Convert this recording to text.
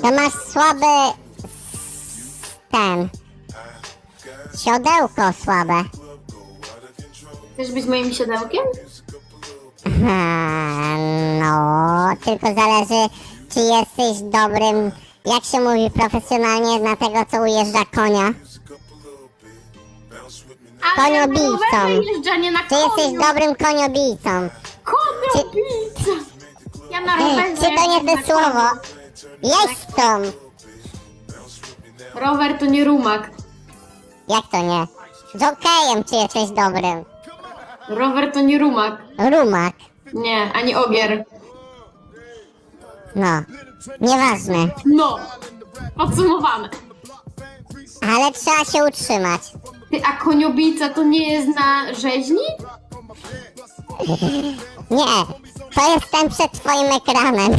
To masz słaby... ten... Siodełko słabe. Chcesz być moim siodełkiem? No, tylko zależy, czy jesteś dobrym, jak się mówi profesjonalnie, na tego, co ujeżdża konia. Ale Koniobijcą. rowery jeżdżenie na Czy jesteś koniu. dobrym koniobijcą? Koniobijca! Ja na rowerze Czy to nie jeżdżę to na słowo? Koniu. Rower to nie rumak. Jak to nie? Jokejem, czy jesteś dobrym? Rower to nie rumak. Rumak. Nie, ani ogier. No, nieważne. No! Podsumowane. Ale trzeba się utrzymać. Ty, a koniobijca to nie jest na rzeźni? Nie, to jest ten przed twoim ekranem.